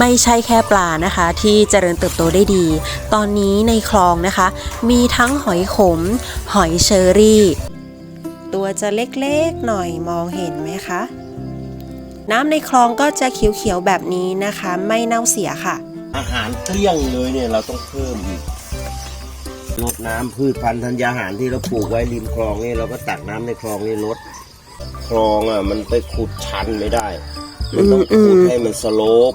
ไม่ใช่แค่ปลานะคะ ที่เจริญเติบโตได้ดี ตอนนี้ในคลองนะคะ มีทั้งหอยขม หอยเชอรี่ ตัวจะเล็กๆหน่อยมองเห็นไหมคะ น้ำในคลองก็จะเขียวๆแบบนี้นะคะ ไม่เน่าเสียค่ะ อาหารเกลี้ยงเลยเนี่ยเราต้องเพิ่มอีกลดน้ำพืชพันธุ์ธัญญาหารที่เราปลูกไว้ริมคลองนี่เราก็ตักน้ำในคลองนี่ลดคลองอะมันไปขุดชันไม่ได้ มันต้องขุดให้มันสโลป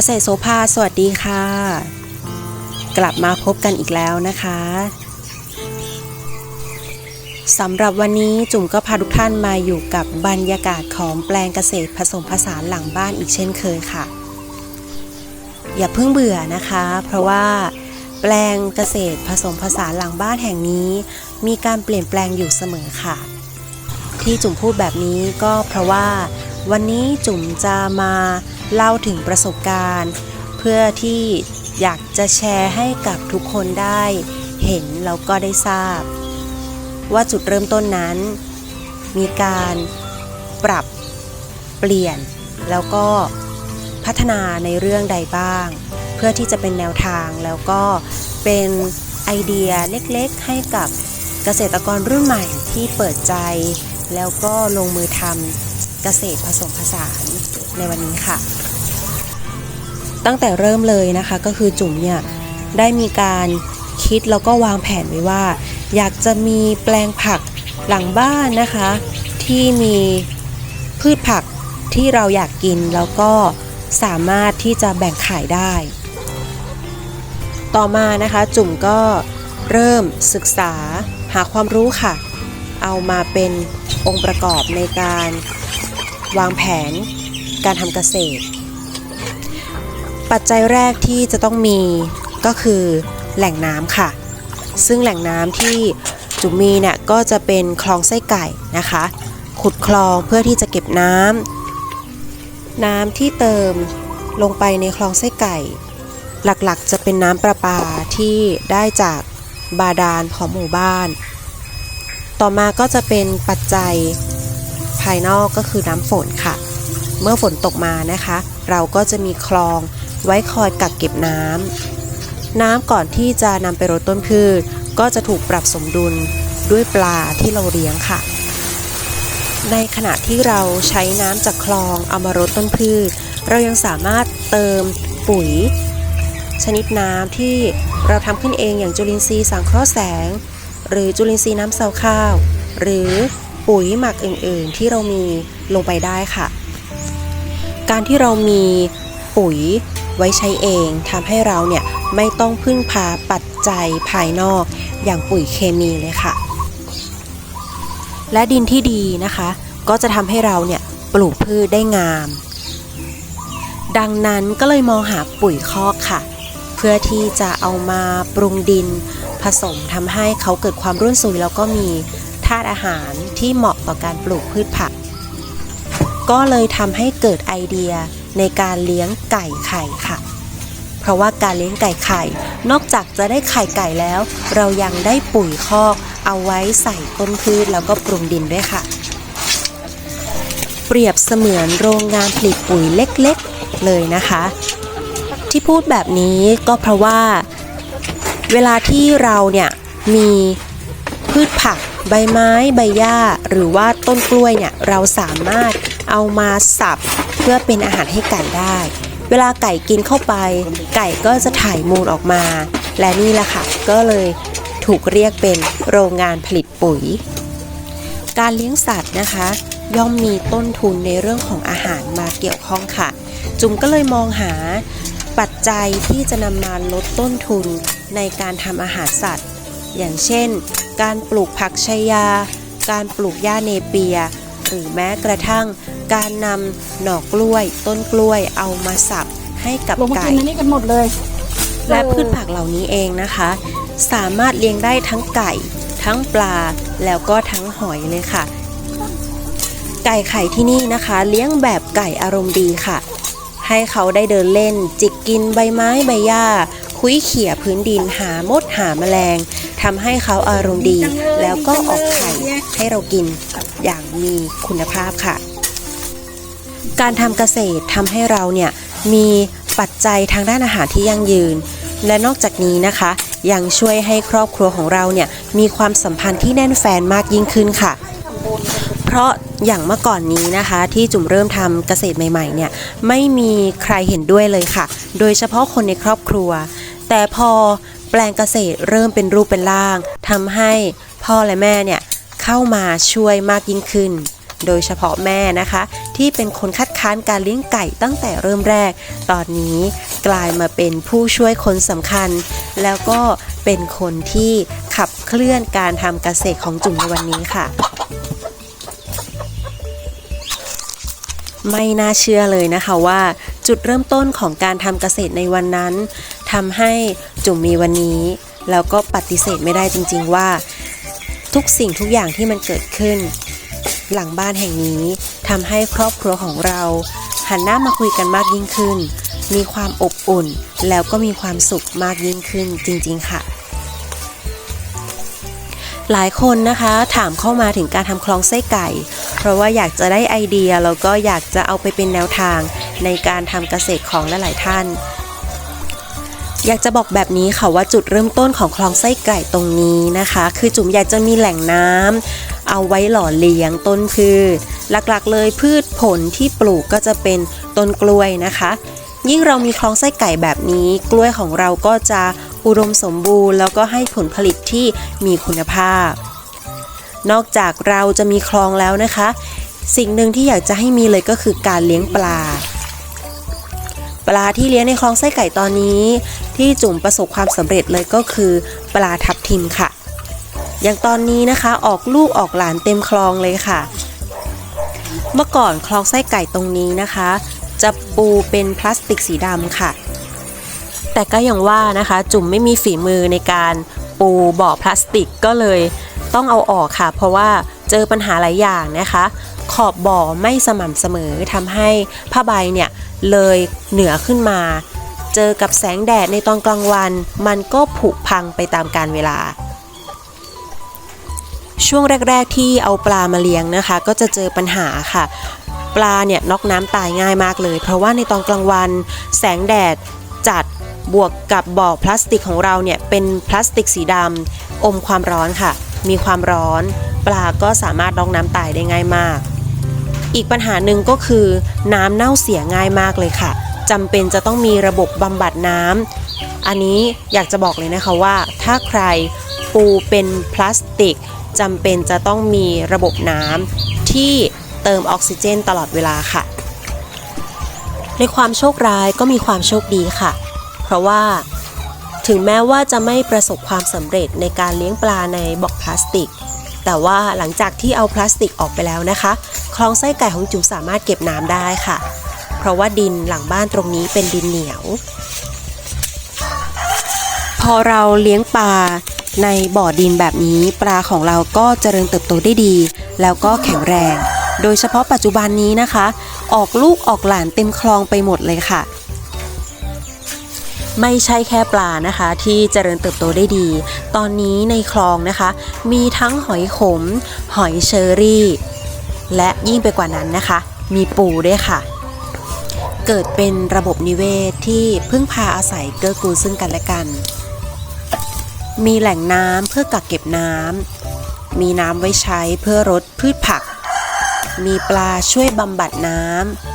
กษตรโสภาสวัสดีค่ะ กลับมาพบกันอีกแล้วนะคะสำหรับวันนี้จุ๋มก็พาทุกท่านมาอยู่กับบรรยากาศของแปลงเกษตรผสมผสานหลังบ้านอีกเช่นเคยค่ะ อย่าเพิ่งเบื่อนะคะ เพราะว่าแปลงเกษตรผสมผสานหลังบ้านแห่งนี้ มีการเปลี่ยนแปลงอยู่เสมอค่ะ ที่จุ๋มพูดแบบนี้ก็เพราะว่าวันนี้จุ๋มจะมา เล่าถึงประสบการณ์ เพื่อที่อยากจะแชร์ให้กับทุกคนได้เห็นแล้วก็ได้ทราบ ว่าจุดเริ่มต้นนั้น มีการปรับเปลี่ยน แล้วก็พัฒนาในเรื่องใดบ้าง เพื่อที่จะเป็นแนวทางแล้วก็เป็นไอเดียเล็กๆ ให้กับเกษตรกรรุ่นใหม่ที่เปิดใจ แล้วก็ลงมือทำเกษตรผสมผสาน ในวันนี้ค่ะ ตั้งแต่เริ่มเลยนะคะก็คือจุ๋มเนี่ยได้มีการคิดแล้วก็วางแผนไว้ว่า อยากจะมีแปลงผักหลังบ้านนะคะ ที่มีพืชผักที่เราอยากกินแล้วก็สามารถที่จะแบ่งขายได้ ต่อมานะคะจุ๋มก็เริ่มศึกษาหาความรู้ค่ะ เอามาเป็นองค์ประกอบในการวางแผน การทำเกษตร ปัจจัยแรกที่จะต้องมีก็คือแหล่งน้ำค่ะ ซึ่งแหล่งน้ำที่จุมมีเนี่ยก็จะเป็นคลองไส้ไก่นะคะ ขุดคลองเพื่อที่จะเก็บน้ำน้ำที่เติมลงไปในคลองไส้ไก่ หลักๆ จะเป็นน้ำประปาที่ได้จากบาดาลของหมู่บ้าน ต่อมาก็จะเป็นปัจจัยภายนอกก็คือน้ำฝนค่ะ เมื่อฝนตกมานะคะ เราก็จะมีคลองไว้คอยกักเก็บน้ำน้ำก่อนที่จะนำไปรดต้นพืช ก็จะถูกปรับสมดุลด้วยปลาที่เราเลี้ยงค่ะ ในขณะที่เราใช้น้ำจากคลองเอามารดต้นพืช เรายังสามารถเติมปุ๋ย ชนิดน้ำที่เราทำขึ้นเองอย่างจุลินทรีย์สังเคราะห์แสง หรือจุลินทรีย์น้ำเซาข้าว หรือปุ๋ยหมักอื่นๆ ที่เรามีลงไปได้ค่ะ การที่เรามีปุ๋ยไว้ใช้เองทำให้เราเนี่ยไม่ต้องพึ่งพาปัจจัยภายนอกอย่างปุ๋ยเคมีเลยค่ะ และดินที่ดีนะคะ ก็จะทำให้เราเนี่ยปลูกพืชได้งาม ดังนั้นก็เลยมองหาปุ๋ยคอกค่ะ เพื่อที่จะเอามาปรุงดิน ผสมทำให้เขาเกิดความร่วนซุยแล้วก็มีธาตุอาหารที่เหมาะต่อการปลูกพืชผัก ก็เลยทำให้เกิดไอเดียในการเลี้ยงไก่ไข่ค่ะ เพราะว่าการเลี้ยงไก่ไข่ นอกจากจะได้ไข่ไก่แล้ว เรายังได้ปุ๋ยคอก เอาไว้ใส่ต้นพืชแล้วก็ปรุงดินด้วยค่ะ เปรียบเสมือนโรงงานผลิตปุ๋ยเล็กๆเลยนะคะ ที่พูดแบบนี้ก็เพราะว่า เวลาที่เราเนี่ยมีพืชผัก ใบไม้ใบหญ้า หรือว่าต้นกล้วยเนี่ยเราสามารถเอามาสับเพื่อเป็นอาหารให้ไก่ได้ เวลาไก่กินเข้าไป ไก่ก็จะถ่ายมูลออกมา และนี่แหละค่ะก็เลยถูกเรียกเป็นโรงงานผลิตปุ๋ย การเลี้ยงสัตว์นะคะ ย่อมมีต้นทุนในเรื่องของอาหารมาเกี่ยวข้องค่ะ จุ๋มก็เลยมองหาปัจจัยที่จะนำมาลดต้นทุนในการทำอาหารสัตว์ อย่างเช่น การปลูกผักชายา การปลูกหญ้าเนเปีย หรือแม้กระทั่ง การนำหน่อกล้วย ต้นกล้วยเอามาสับให้กับลงมาไก่ กินอันนี้กันหมดเลยและพืชผักเหล่านี้เองนะคะ สามารถเลี้ยงได้ทั้งไก่ ทั้งปลาแล้วก็ทั้งหอยเลยค่ะ ไก่ไข่ที่นี่นะคะ เลี้ยงแบบไก่อารมณ์ดีค่ะ ให้เขาได้เดินเล่น จิกกินใบไม้ใบหญ้า คุ้ยเขี่ยพื้นดินหามดหาแมลงทำให้เขาอารมณ์ดี แล้วก็ออกไข่ให้เรากินอย่างมีคุณภาพค่ะ การทำเกษตรทำให้เราเนี่ยมีปัจจัยทางด้านอาหารที่ยั่งยืน และนอกจากนี้นะคะ ยังช่วยให้ครอบครัวของเราเนี่ยมีความสัมพันธ์ที่แน่นแฟนมากยิ่งขึ้นค่ะ เพราะอย่างเมื่อก่อนนี้นะคะ ที่จุ่มเริ่มทำเกษตรใหม่ๆเนี่ยไม่มีใครเห็นด้วยเลยค่ะ โดยเฉพาะคนในครอบครัว แต่พอแปลงเกษตรเริ่มเป็นรูปเป็นร่างทำให้พ่อและแม่เนี่ยเข้ามาช่วยมากยิ่งขึ้น โดยเฉพาะแม่นะคะ ที่เป็นคนคัดค้านการเลี้ยงไก่ตั้งแต่เริ่มแรก ตอนนี้กลายมาเป็นผู้ช่วยคนสำคัญ แล้วก็เป็นคนที่ขับเคลื่อนการทำเกษตรของจุ่มในวันนี้ค่ะไม่น่าเชื่อเลยนะคะว่า จุดเริ่มต้นของการทำเกษตรในวันนั้น ทำให้จุ๋มมีวันนี้แล้วก็ปฏิเสธไม่ได้จริง ๆ ว่า ทุกสิ่งทุกอย่างที่มันเกิดขึ้น หลังบ้านแห่งนี้ทำให้ครอบครัวของเรา หันหน้ามาคุยกันมากยิ่งขึ้น มีความอบอุ่น แล้วก็มีความสุขมากยิ่งขึ้นจริง ๆ ค่ะหลายคนนะคะถามเข้ามาถึงการทำคลองไส้ไก่ เพราะว่าอยากจะได้ไอเดียแล้วก็อยากจะเอาไปเป็นแนวทางในการทำเกษตรของหลายๆท่าน อยากจะบอกแบบนี้ค่ะว่าจุดเริ่มต้นของคลองไส้ไก่ตรงนี้นะคะ คือจุ๋มอยากจะมีแหล่งน้ำเอาไว้หล่อเลี้ยงต้นพืชหลักๆ เลยพืชผลที่ปลูกก็จะเป็นต้นกล้วยนะคะ ยิ่งเรามีคลองไส้ไก่แบบนี้ กล้วยของเราก็จะอุดมสมบูรณ์ แล้วก็ให้ผลผลิตที่มีคุณภาพ นอกจากเราจะมีคลองแล้วนะคะ สิ่งหนึ่งที่อยากจะให้มีเลยก็คือการเลี้ยงปลา ปลาที่เลี้ยงในคลองไส้ไก่ตอนนี้ ที่จุ่มประสบความสำเร็จเลยก็คือ ปลาทับทิมค่ะ อย่างตอนนี้นะคะออกลูกออกหลานเต็มคลองเลยค่ะ เมื่อก่อนคลองไส้ไก่ตรงนี้นะคะ จะปูเป็นพลาสติกสีดำค่ะ แต่ก็อย่างว่านะคะ จุ่มไม่มีฝีมือในการปูบ่อพลาสติกก็เลยต้องเอาออกค่ะ เพราะว่า เจอปัญหาหลายอย่างนะคะ ขอบบ่อไม่สม่ำเสมอทำให้ผ้าใบเนี่ยเลยเหนือขึ้นมา เจอกับแสงแดดในตอนกลางวัน มันก็ผุพังไปตามกาลเวลา ช่วงแรก ๆ ที่เอาปลามาเลี้ยงนะคะ ก็จะเจอปัญหาค่ะ ปลาเนี่ยนอกน้ำตายง่ายมากเลย เพราะว่าในตอนกลางวัน แสงแดดจัดบวกกับบ่อพลาสติกของเราเนี่ยเป็นพลาสติกสีดำอมความร้อนค่ะ มีความร้อน ปลาก็สามารถน็อกน้ำตายได้ง่ายมาก อีกปัญหาหนึ่งก็คือ น้ำเน่าเสียง่ายมากเลยค่ะจำเป็นจะต้องมีระบบบำบัดน้ำอันนี้อยากจะบอกเลยนะคะว่า ถ้าใครปูเป็นพลาสติกจำเป็นจะต้องมีระบบน้ำที่เติมออกซิเจนตลอดเวลาค่ะ ในความโชคร้ายก็มีความโชคดีค่ะ เพราะว่าถึงแม้ว่าจะไม่ประสบความสำเร็จในการเลี้ยงปลาในบ่อพลาสติก แต่ว่าหลังจากที่เอาพลาสติกออกไปแล้วนะคะคลองไส้ไก่ของจุ๋มสามารถเก็บน้ำได้ค่ะ เพราะว่าดินหลังบ้านตรงนี้เป็นดินเหนียว พอเราเลี้ยงปลาในบ่อดินแบบนี้ปลาของเราก็เจริญเติบโตได้ดี แล้วก็แข็งแรง โดยเฉพาะปัจจุบันนี้นะคะ ออกลูกออกหลานเต็มคลองไปหมดเลยค่ะ ไม่ใช่แค่ปลานะคะ ที่เจริญเติบโตได้ดี ตอนนี้ในคลองนะคะ มีทั้งหอยขม หอยเชอรี่ และยิ่งไปกว่านั้นนะคะ มีปูด้วยค่ะ เกิดเป็นระบบนิเวศที่พึ่งพาอาศัยเกื้อกูลซึ่งกันและกัน มีแหล่งน้ำเพื่อกักเก็บน้ำมีน้ำไว้ใช้เพื่อรดพืชผัก มีปลาช่วยบำบัดน้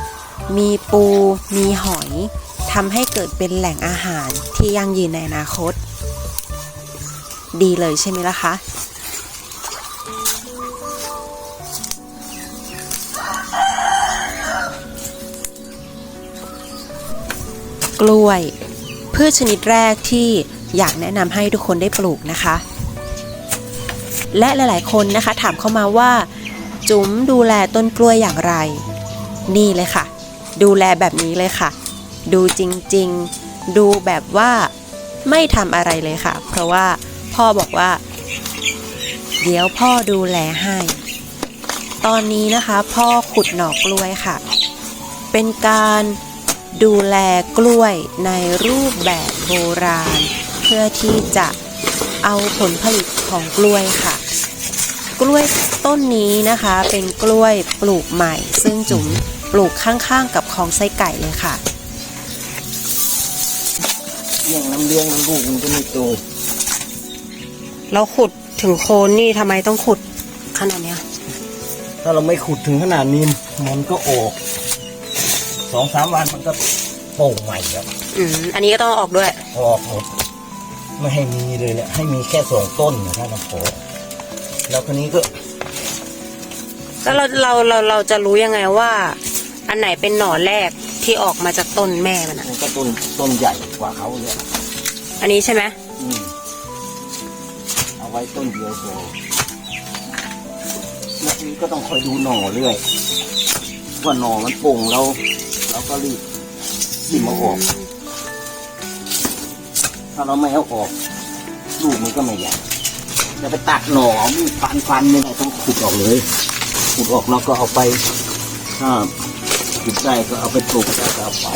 ำมีปู มีหอย ทำให้เกิดเป็นแหล่งอาหารที่ยั่งยืนในอนาคต ดีเลยใช่ไหมล่ะคะกล้วย พืชชนิดแรกที่อยากแนะนำให้ทุกคนได้ปลูกนะคะ และหลาย ๆ คนนะคะถามเข้ามาว่า จุ๋มดูแลต้นกล้วยอย่างไร นี่เลยค่ะ ดูแลแบบนี้เลยค่ะ ดูจริงๆ ดูแบบว่าไม่ทำอะไรเลยค่ะ เพราะว่าพ่อบอกว่า เดี๋ยวพ่อดูแลให้ ตอนนี้นะคะ พ่อขุดหนอกล้วยค่ะ เป็นการดูแลกล้วยในรูปแบบโบราณ เพื่อที่จะเอาผลผลิตของกล้วยค่ะ กล้วยต้นนี้นะคะเป็นกล้วยปลูกใหม่ ซึ่งจุ๋มปลูกข้างๆกับคลองไส้ไก่เลยค่ะ เลี้ยงน้ำเลี้ยงน้ำลูกมันก็ไม่โตเราขุดถึงโคนนี่ทำไมต้องขุดขนาดเนี้ย ถ้าเราไม่ขุดถึงขนาดนี้มันก็ออกสองสามวันมันก็โป่งใหม่แล้วอืมอันนี้ก็ต้องเอาออกด้วย ออกหมดไม่ให้มีเลยเนี่ยให้มีแค่สองต้นนะถ้าเราพอแล้วคนนี้ก็แล้วเราเราเราเราจะรู้ยังไงว่า อันไหนเป็นหน่อแรก ที่ออกมาจากต้นแม่มันอะมันก็ต้นต้นใหญ่กว่าเขาเนี่ยอันนี้ใช่ไหมอืมเอาไว้ต้นเดียวพอแล้วนี้ก็ต้องคอยดูหน่อเรื่อยว่าหน่อมันโป่งเราเราก็รีบรีบมาออก ถ้าเราไม่เอาออกลูกมันก็ไม่ใหญ่จะไปตัดหน่อเอามีดฟันฟันไม่ได้ต้องขุดออกเลยขุดออกแล้วก็เอาไปถ้า ขุดได้ก็เอาไปปลูกได้ก็เอาไป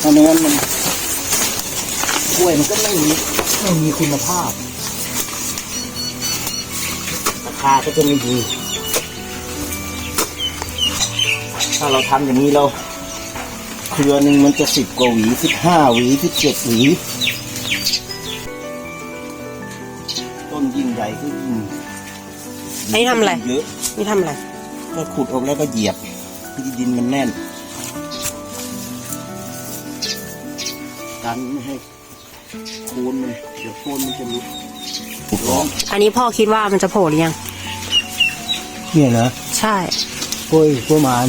ถ้าไม่งั้นมันกล้วยมันก็ไม่มีไม่มีคุณภาพ ราคาก็จะไม่ดีถ้าเราทำอย่างนี้เราเครือหนึ่งมันจะสิบกว่าหวีสิบห้าหวีสิบเจ็ดหวีต้นยิ่งใหญ่ก็ยิ่งอันนี้ทำอะไร เยอะนี่ทำอะไร ก็ขุดออกแล้วก็เหยียบที่ ดินมันแน่นกันไม่ให้โคนมันเดี๋ยวโคนมันจะหลุดขุดออกอันนี้พ่อคิดว่ามันจะโผล่หรือยัง เนี่ยนะใช่กล้วยประมาณ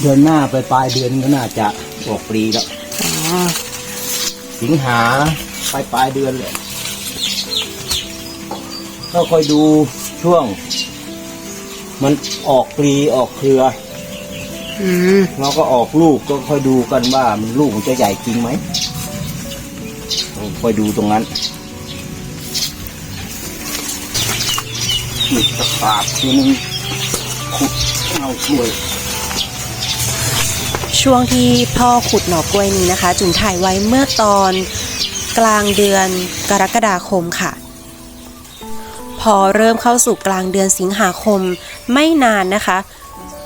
เดือนหน้าไปปลายเดือนก็น่าจะออกปลีแล้วอ๋อ สิงหาปลายปลายเดือนเลยก็คอยดูช่วง มันออกปลีออกเครือ อืมเราก็ออกลูกก็ค่อยดูกันว่ามันลูกมันจะใหญ่จริงไหมต้อยดูตรงนั้นนี่ตะขาบทีนึงขุดเอาช่วย ช่วงที่พ่อขุดหน่อกล้วยนี้นะคะ จุ๋มถ่ายไว้เมื่อตอนกลางเดือนกรกฎาคมค่ะ พอเริ่มเข้าสู่กลางเดือนสิงหาคมไม่นานนะคะ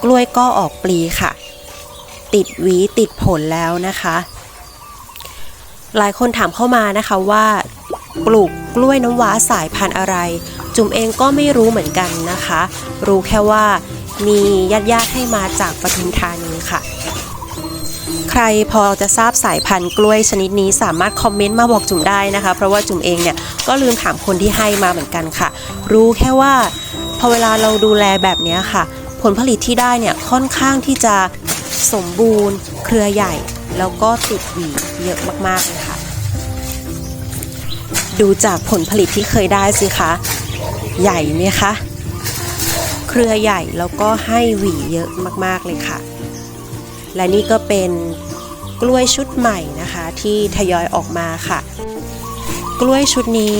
กล้วยก็ออกปลีค่ะ ติดหวีติดผลแล้วนะคะ หลายคนถามเข้ามานะคะว่า ปลูกกล้วยน้ำว้าสายพันธุ์อะไร จุ๋มเองก็ไม่รู้เหมือนกันนะคะ รู้แค่ว่ามีญาติญาติให้มาจากปทุมธานีค่ะ ใครพอจะทราบสายพันธุ์กล้วยชนิดนี้สามารถคอมเมนต์มาบอกจุ๋มได้นะคะ เพราะว่าจุ๋มเองเนี่ยก็ลืมถามคนที่ให้มาเหมือนกันค่ะ รู้แค่ว่าพอเวลาเราดูแลแบบนี้ค่ะ ผลผลิตที่ได้เนี่ยค่อนข้างที่จะสมบูรณ์ เครือใหญ่ แล้วก็ติดหวีเยอะมากๆเลยค่ะ ดูจากผลผลิตที่เคยได้สิคะ ใหญ่ไหมคะ เครือใหญ่แล้วก็ให้หวีเยอะมากๆเลยค่ะ และนี่ก็เป็นกล้วยชุดใหม่นะคะที่ทยอยออกมาค่ะ กล้วยชุดนี้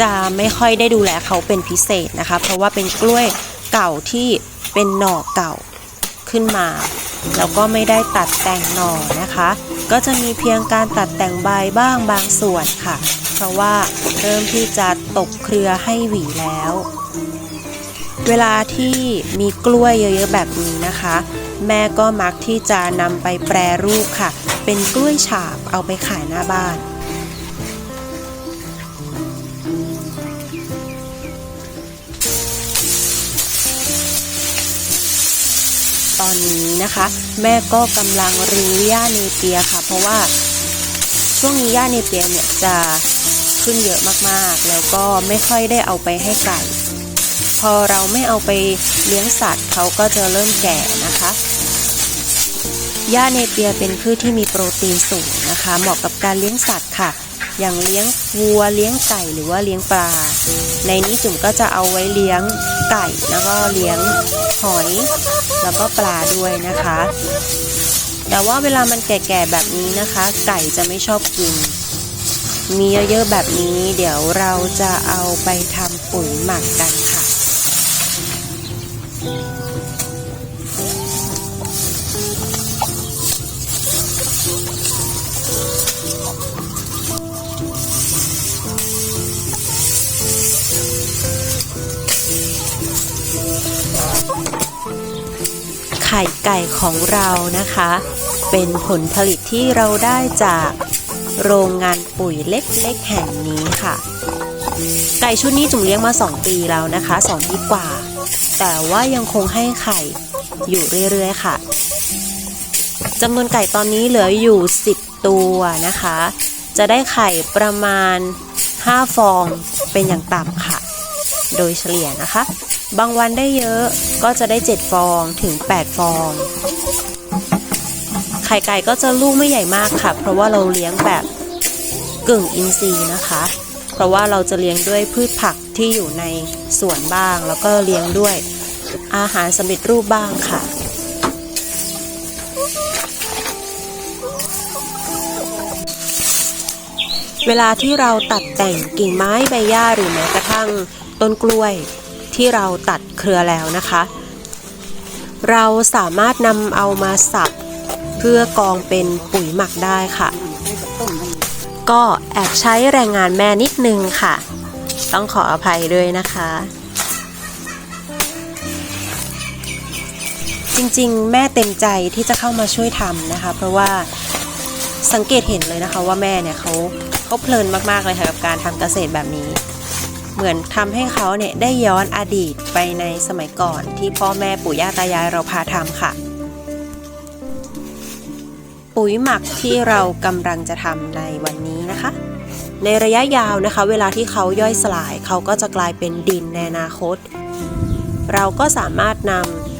จะไม่ค่อยได้ดูแลเขาเป็นพิเศษนะคะ เพราะว่าเป็นกล้วยเก่าที่ เป็นหน่อเก่าขึ้นมา แล้วก็ไม่ได้ตัดแต่งหน่อนะคะ ก็จะมีเพียงการตัดแต่งใบบ้างบางส่วนค่ะ เพราะว่าเริ่มที่จะตกเครือให้หวีแล้ว เวลาที่มีกล้วยเยอะๆแบบนี้นะคะ แม่ก็มักที่จะนำไปแปรรูปค่ะ เป็นกล้วยฉาบเอาไปขายหน้าบ้าน อนนี้นะคะ แม่ก็กำลังรื้อหญ้าเนเปียค่ะ เพราะว่าช่วงนี้หญ้าเนเปียเนี่ยจะขึ้นเยอะมากๆ แล้วก็ไม่ค่อยได้เอาไปให้ไก่ พอเราไม่เอาไปเลี้ยงสัตว์เขาก็จะเริ่มแก่นะคะหญ้าเนเปียเป็นพืชที่มีโปรตีนสูงนะคะ เหมาะกับการเลี้ยงสัตว์ค่ะ อย่างเลี้ยงวัวเลี้ยงไก่หรือว่าเลี้ยงปลา ในนี้จุ๋มก็จะเอาไว้เลี้ยงไก่แล้วก็เลี้ยงหอย แล้วก็ปลาด้วยนะคะ แต่ว่าเวลามันแก่ๆแบบนี้นะคะ ไก่จะไม่ชอบกิน มีเยอะๆแบบนี้เดี๋ยวเราจะเอาไปทำปุ๋ยหมักกันค่ะ ข่ไก่ของเรานะคะ เป็นผลผลิตที่เราได้จากโรงงานปุ๋ยเล็กๆแห่งนี้ค่ะ ไก่ชุดนี้จุ๋มเลี้ยงมา 2 ปีแล้วนะคะ 2 ปีกว่า แต่ว่ายังคงให้ไข่อยู่เรื่อยๆค่ะจำนวนไก่ตอนนี้เหลืออยู่ 10 ตัวนะคะ จะได้ไข่ประมาณ 5 ฟองเป็นอย่างต่ำค่ะ โดยเฉลี่ยนะคะ บางวันได้เยอะก็จะได้ 7 ฟองถึง 8 ฟอง ไข่ไก่ก็จะลูกไม่ใหญ่มากค่ะ เพราะว่าเราเลี้ยงแบบกึ่งอินทรีย์นะคะ เพราะว่าเราจะเลี้ยงด้วยพืชผักที่อยู่ในสวนบ้าง แล้วก็เลี้ยงด้วยอาหารสำเร็จรูปบ้างค่ะเวลาที่เราตัดแต่งกิ่งไม้ใบหญ้าหรือแม้กระทั่งต้นกล้วย ที่เราตัดเครือแล้วนะคะ เราสามารถนำเอามาสับเพื่อกองเป็นปุ๋ยหมักได้ค่ะ ก็แอบใช้แรงงานแม่นิดนึงค่ะ ต้องขออภัยด้วยนะคะ จริงๆ แม่เต็มใจที่จะเข้ามาช่วยทำนะคะ เพราะว่าสังเกตเห็นเลยนะคะว่าแม่เนี่ยเขาเขาเพลินมากๆเลยค่ะกับการทำเกษตรแบบนี้ เหมือนทำให้เขาเนี่ยได้ย้อนอดีตไปในสมัยก่อนที่พ่อแม่ปู่ย่าตายายเราพาทำค่ะ ปุ๋ยหมักที่เรากำลังจะทำในวันนี้นะคะ ในระยะยาวนะคะ เวลาที่เขาย่อยสลายเขาก็จะกลายเป็นดินในอนาคต เราก็สามารถน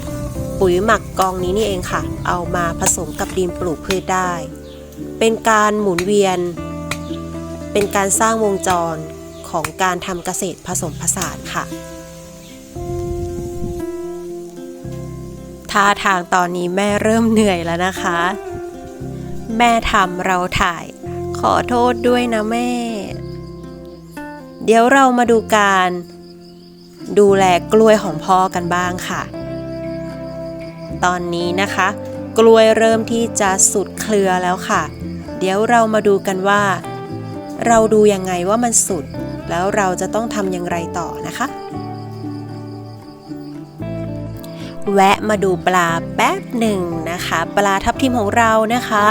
ำปุ๋ยหมักกองนี้นี่เองค่ะ เอามาผสมกับดินปลูกพืชได้ เป็นการหมุนเวียน เป็นการสร้างวงจร ของการทำเกษตรผสมผสานค่ะท่าทางตอนนี้แม่เริ่มเหนื่อยแล้วนะคะ แม่ทำเราถ่าย ขอโทษด้วยนะแม่ เดี๋ยวเรามาดูการ ดูแลกล้วยของพ่อกันบ้างค่ะ ตอนนี้นะคะ กล้วยเริ่มที่จะสุดเครือแล้วค่ะ เดี๋ยวเรามาดูกันว่า เราดูยังไงว่ามันสุด แล้วเราจะต้องทำอย่างไรต่อนะคะ แวะมาดูปลาแป๊บหนึ่งนะคะ ปลาทับทิมของเรานะคะ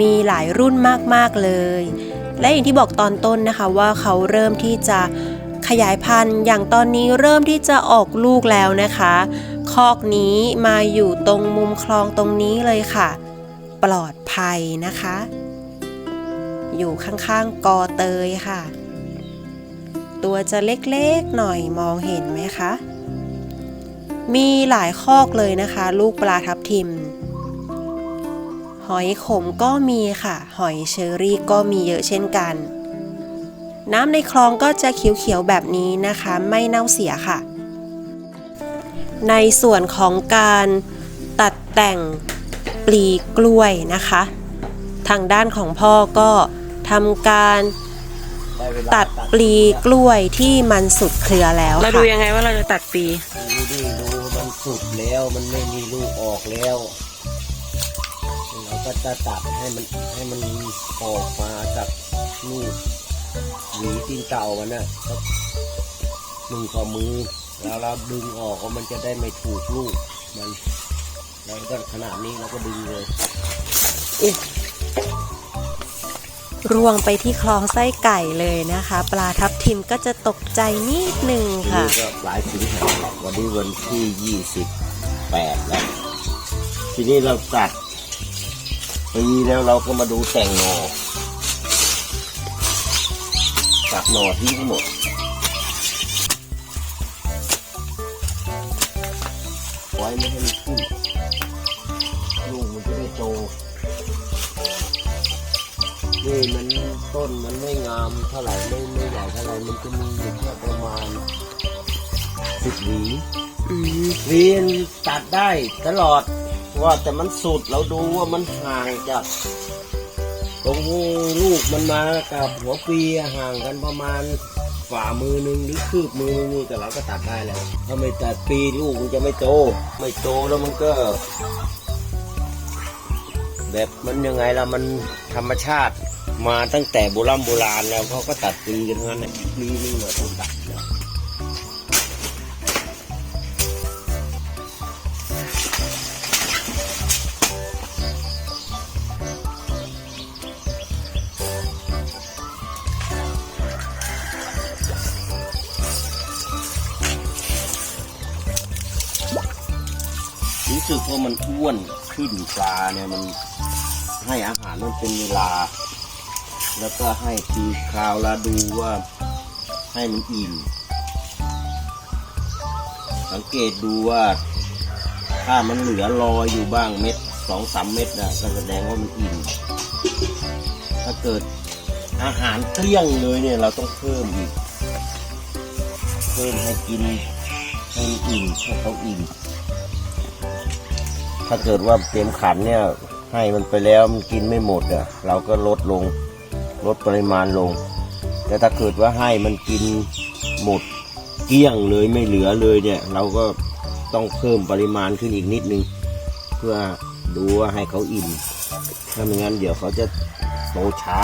มีหลายรุ่นมาก ๆ เลย และอย่างที่บอกตอนต้นนะคะว่าเขาเริ่มที่จะขยายพันธุ์อย่างตอนนี้เริ่มที่จะออกลูกแล้วนะคะ คอกนี้มาอยู่ตรงมุมคลองตรงนี้เลยค่ะ ปลอดภัยนะคะ อยู่ข้างๆกอเตยค่ะ ตัวจะเล็กๆหน่อยมองเห็นไหมคะ มีหลายคอกเลยนะคะ ลูกปลาทับทิม หอยขมก็มีค่ะ หอยเชอรี่ก็มีเยอะเช่นกัน น้ำในคลองก็จะเขียวๆแบบนี้นะคะ ไม่เน่าเสียค่ะ ในส่วนของการตัดแต่งปลีกล้วยนะคะ ทางด้านของพ่อก็ทำการ ตัดปลีกล้วยที่มันสุดเครือแล้วเราค่ะดูยังไงว่าเราจะตัดปี ดูดิดูมันสุดแล้วมันไม่มีลูกออกแล้วเราก็จะตัดให้มันให้มันออกมาจากลูกหวีตีนเต่ามันน่ะสักหนึ่งข้อมือ แล้วเราดึงออกว่ามันจะได้ไม่ถูกลูกมันแล้วก็ขนาดนี้เราก็ดึงเลย ร่วงไปที่คลองไส้ไก่เลยนะคะ ปลาทับทิมก็จะตกใจนิดนึงทีค่ะ นี้ก็ปลายสิงหาวันนี้วันที่ยี่สิบแปดแล้ว ทีนี้เราตัดปีแล้วเราก็มาดูแต่งหนอตัดหนอทิ้งหมด ไว้ไม่ให้มันขึ้นลูกมันจะได้โต นี่มันต้นมันไม่งามเท่าไหร่ไม่ไม่ใหญ่เท่าไหร่มันจะมีอยู่แค่ประมาณสิบหวีอืมหวีนตัดได้ตลอดว่าแต่มันสุดเราดูว่ามันห่างจากตรงลูกมันมากับหัวปีอะห่างกันประมาณฝ่ามือหนึ่งหรือคืบมือหนึงนี่แต่เราก็ตัดได้แล้วถ้าไม่ตัดปีลูกมันจะไม่โต ไม่โตแล้วมันก็ แบบมันยังไงล่ะมันธรรมชาติ มาตั้งแต่โบราณโบราณแล้วเขาก็ตัดตีกันทั้งนั้นตีนี่เหมือนต้องตัดรู้สึกว่ามันอ้วนขึ้นปลาเนี่ยมันให้อาหารมันเป็นเวลา แล้วก็ให้ทีคราวละดูว่าให้มันอิ่ม สังเกตดูว่า ถ้ามันเหลือรอยอยู่บ้างเม็ดสองสามเม็ดนะก็แสดงว่ามันอิ่ม ถ้าเกิดอาหารเกลี้ยงเลยเนี่ยเราต้องเพิ่มอีก เพิ่มให้กินให้มันอิ่มให้เขาอิ่ม ถ้าเกิดว่าเต็มขันเนี่ยให้มันไปแล้วมันกินไม่หมดอะเราก็ลดลง ลดปริมาณลง แต่ถ้าเกิดว่าให้มันกินหมดเกลี้ยงเลยไม่เหลือเลยเนี่ย เราก็ต้องเพิ่มปริมาณขึ้นอีกนิดนึง เพื่อดูว่าให้เขาอิ่มถ้าไม่งั้นเดี๋ยวเขาจะโตช้า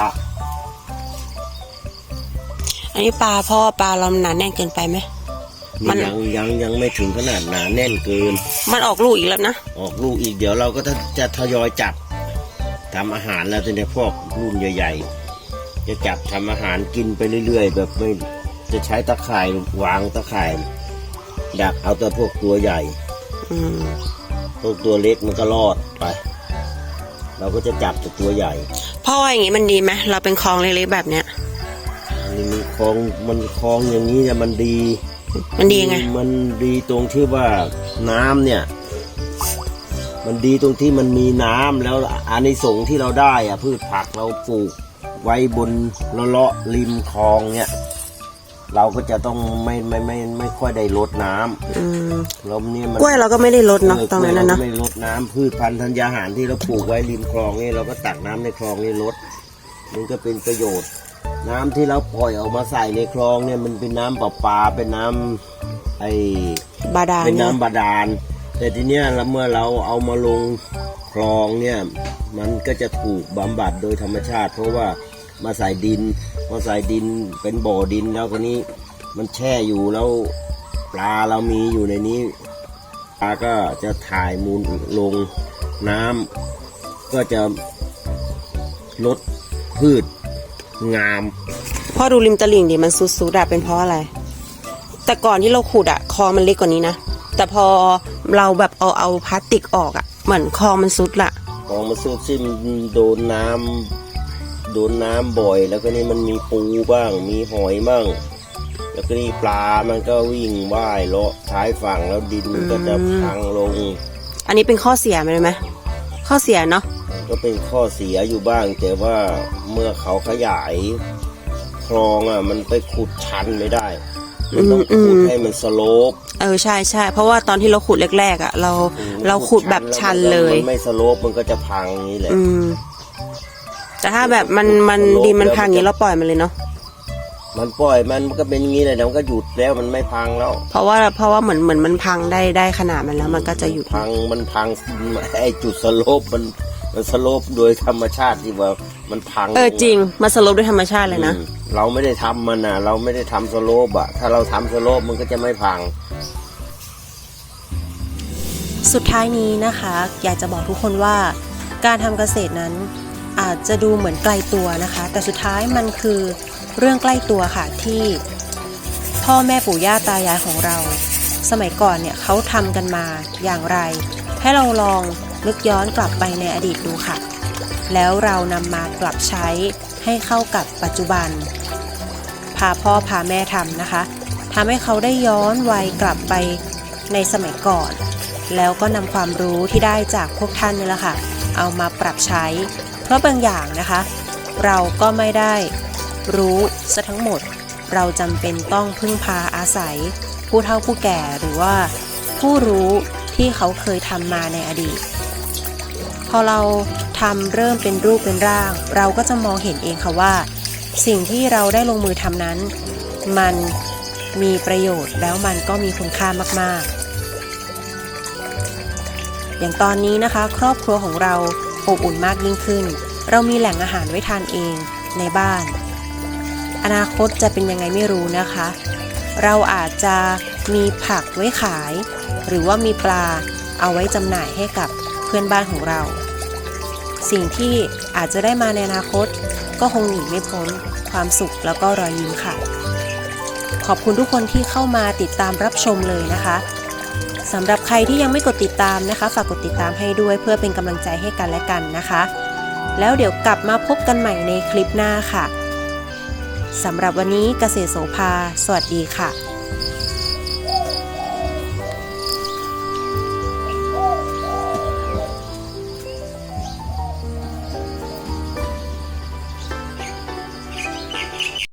อันนี้ปลาพ่อปลาเราหนาแน่นเกินไปไหม มัน ยังยังยังไม่ถึงขนาดหนาแน่นเกิน มันออกลูกอีกแล้วนะ ออกลูกอีกเดี๋ยวเราก็จะจะทยอยจับทำอาหารแล้วทีนี้พวกรุ่นใหญ่ ๆ จะจับทำอาหารกินไปเรื่อย ๆ แบบไม่จะใช้ตะข่ายวางตะข่ายดักเอาแต่พวกตัวใหญ่ อืมพวกตัวเล็กมันก็รอดไป เราก็จะจับแต่ตัวใหญ่พ่อว่าอย่างงี้มันดีไหมเราเป็นคลองเล็กๆแบบเนี้ย อันนี้มันคลองมันคลองอย่างนี้เนี่ยมันดีมันดียังไง มันดีตรงที่ว่าน้ำเนี่ย มันดีตรงที่มันมีน้ำแล้วอานิสงส์ที่เราได้อะพืชผักเราปลูก ไว้บนเลาะๆริมคลองเนี่ยเราก็จะต้องไม่ไม่ไม่ไม่ค่อยได้ลดน้ำอืมแล้วเนี่ยมันกล้วยเราก็ไม่ได้ลดเนาะเออตรงนั้นนะเราเนาะก็ไม่ลดน้ำพืชพันธุ์ธัญญาหารที่เราปลูกไว้ริมคลองนี่เราก็ตักน้ำในคลองนี่ลดมันก็เป็นประโยชน์ น้ำที่เราปล่อยออกมาใส่ในคลองเนี่ยมันเป็นน้ำประปาเป็นน้ำไอ บาดาลเป็นเนี่ย น้ำบาดาล แต่ทีเนี้ยแล้วเมื่อเราเอามาลงคลองเนี่ยมันก็จะถูกบำบัดโดยธรรมชาติ เพราะว่ามาใส่ดินมาใส่ดินเป็นบ่อดินแล้วคนนี้มันแช่อยู่แล้วปลาเรามีอยู่ในนี้ปลาก็จะถ่ายมูลลงน้ำก็จะลดพืชงามพ่อดูริมตลิ่งดิมันซุดๆอะเป็นเพราะอะไร แต่ก่อนที่เราขุดอะคลองมันเล็กกว่านี้นะ แต่พอเราแบบเอาเอาพลาสติกออกอะเหมือนคลองมันซุดละของมาซูบซิมโดนน้ำโดนน้ำบ่อย แล้วก็นี่มันมีปูบ้าง มีหอยบ้าง แล้วก็นี่ปลามันก็วิ่งว่ายเลาะท้ายฝั่งแล้วดินมันก็จะพังลง อันนี้เป็นข้อเสียไหมรู้ไหมข้อเสียเนาะก็เป็นข้อเสียอยู่บ้าง แต่ว่าเมื่อเขาขยายคลองอะ มันไปขุดชันไม่ได้ มันต้องขุดให้มันสโลปเออใช่ใช่เพราะว่าตอนที่เราขุดแรกๆอะเราเราขุดแบบชันเลยมันไม่สโลปมันก็จะพังนี่แหละอืมแต่ถ้าแบบมันมันมันลบดินมันแล้วพังอย่างนี้เราปล่อยมันเลยเนาะมันปล่อยมันก็เป็นอย่างนี้เลยเดี๋ยวมันก็หยุดแล้วมันไม่พังแล้ว เพราะว่าเพราะว่าเหมือนเหมือนมันพังได้ได้ขนาดมันแล้ว มันก็จะหยุดพังมันพังไอ้จุดสโลปมัน มันสโลปโดยธรรมชาติที่ว่ามันพังเออจริงมาสลบด้วยธรรมชาติเลยนะอืมเราไม่ได้ทำมันนะเราไม่ได้ทำสโลปอะถ้าเราทำสโลปมันก็จะไม่พัง สุดท้ายนี้นะคะ อยากจะบอกทุกคนว่า การทำเกษตรนั้นอาจจะดูเหมือนไกลตัวนะคะ แต่สุดท้ายมันคือเรื่องใกล้ตัวค่ะที่พ่อแม่ปู่ย่าตายายของเรา สมัยก่อนเนี่ยเขาทำกันมาอย่างไร ให้เราลอง นึกย้อนกลับไปในอดีตดูค่ะ แล้วเรานำมาปรับใช้ให้เข้ากับปัจจุบัน พาพ่อพาแม่ทำนะคะทำให้เขาได้ย้อนวัยกลับไปในสมัยก่อน แล้วก็นำความรู้ที่ได้จากพวกท่านนี่แหละค่ะ เอามาปรับใช้ เพราะบางอย่างนะคะ เราก็ไม่ได้รู้ซะทั้งหมด เราจำเป็นต้องพึ่งพาอาศัย ผู้เฒ่าผู้แก่หรือว่าผู้รู้ที่เขาเคยทำมาในอดีต พอเราทำเริ่มเป็นรูปเป็นร่าง เราก็จะมองเห็นเองค่ะว่า สิ่งที่เราได้ลงมือทำนั้น มันมีประโยชน์แล้วมันก็มีคุณค่ามากๆ อย่างตอนนี้นะคะ ครอบครัวของเราอบอุ่นมากยิ่งขึ้น เรามีแหล่งอาหารไว้ทานเองในบ้าน อนาคตจะเป็นยังไงไม่รู้นะคะ เราอาจจะมีผักไว้ขาย หรือว่ามีปลาเอาไว้จำหน่ายให้กับ เพื่อนบ้านของเรา สิ่งที่อาจจะได้มาในอนาคต ก็คงหนีไม่พ้นความสุขแล้วก็รอยยิ้มค่ะ ขอบคุณทุกคนที่เข้ามาติดตามรับชมเลยนะคะสำหรับใครที่ยังไม่กดติดตามนะคะ ฝากกดติดตามให้ด้วยเพื่อเป็นกำลังใจให้กันและกันนะคะ แล้วเดี๋ยวกลับมาพบกันใหม่ในคลิปหน้าค่ะสำหรับวันนี้เกษตรโสภา สวัสดีค่ะ